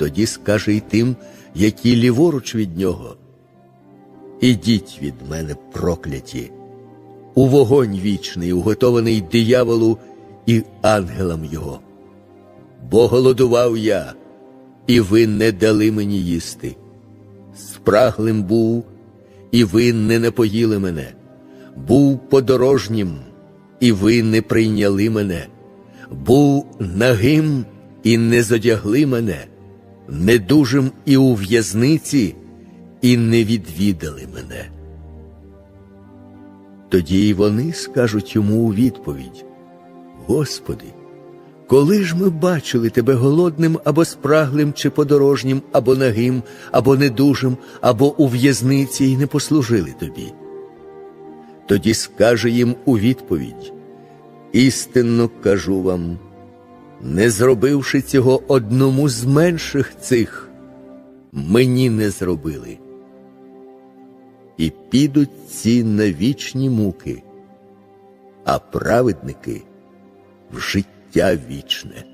тоді скаже й тим, які ліворуч від нього. Ідіть від мене, прокляті, у вогонь вічний, уготований дияволу і ангелам його. Бо голодував я, і ви не дали мені їсти. Спраглим був, і ви не напоїли мене. Був подорожнім, і ви не прийняли мене. Був нагим, і не зодягли мене, недужим і у в'язниці, і не відвідали мене. Тоді й вони скажуть йому у відповідь: Господи, коли ж ми бачили тебе голодним або спраглим, чи подорожнім, або нагим, або недужим, або у в'язниці і не послужили тобі? Тоді скаже їм у відповідь: Істинно кажу вам, не зробивши цього одному з менших цих, мені не зробили. І підуть ці на вічні муки, а праведники в життя вічне.